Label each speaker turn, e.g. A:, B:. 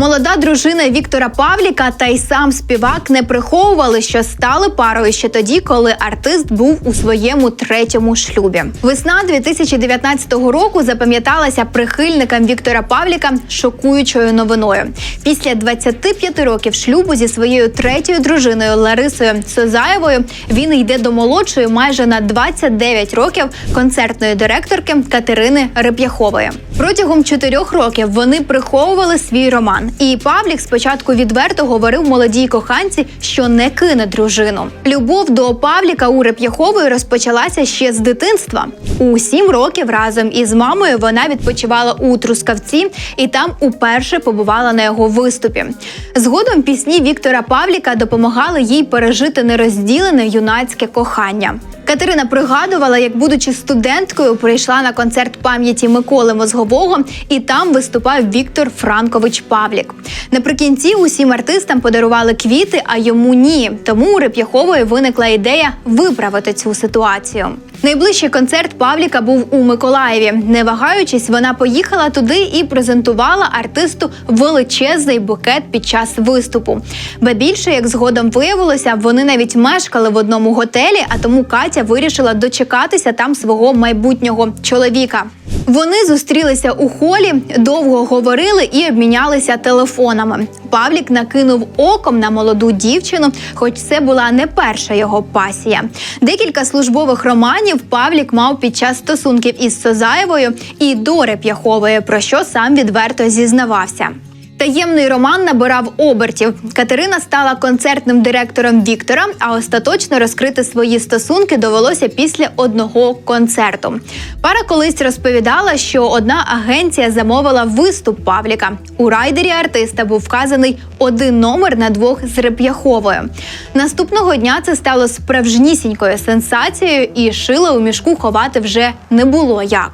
A: Молода дружина Віктора Павліка та й сам співак не приховували, що стали парою ще тоді, коли артист був у своєму третьому шлюбі. Весна 2019 року запам'яталася прихильникам Віктора Павліка шокуючою новиною. Після 25 років шлюбу зі своєю третьою дружиною Ларисою Созаєвою він йде до молодшої майже на 29 років концертної директорки Катерини Реп'яхової. Протягом чотирьох років вони приховували свій роман. І Павлік спочатку відверто говорив молодій коханці, що не кине дружину. Любов до Павліка у Реп'яхової розпочалася ще з дитинства. У сім років разом із мамою вона відпочивала у Трускавці і там уперше побувала на його виступі. Згодом пісні Віктора Павліка допомагали їй пережити нерозділене юнацьке кохання. Катерина пригадувала, як, будучи студенткою, прийшла на концерт пам'яті Миколи Мозгового, і там виступав Віктор Франкович Павлік. Наприкінці усім артистам подарували квіти, а йому ні. Тому у Реп'яхової виникла ідея виправити цю ситуацію. Найближчий концерт Павліка був у Миколаєві. Не вагаючись, вона поїхала туди і презентувала артисту величезний букет під час виступу. Ба більше, як згодом виявилося, вони навіть мешкали в одному готелі, а тому Катя вирішила дочекатися там свого майбутнього чоловіка. Вони зустрілися у холі, довго говорили і обмінялися телефонами. Павлік накинув оком на молоду дівчину, хоч це була не перша його пасія. Декілька службових романів Павлік мав під час стосунків із Созаєвою і до Реп'яхової, про що сам відверто зізнавався. Таємний роман набирав обертів. Катерина стала концертним директором Віктора, а остаточно розкрити свої стосунки довелося після одного концерту. Пара колись розповідала, що одна агенція замовила виступ Павліка. У райдері артиста був вказаний один номер на двох з Реп'яховою. Наступного дня це стало справжнісінькою сенсацією, і шила у мішку ховати вже не було як.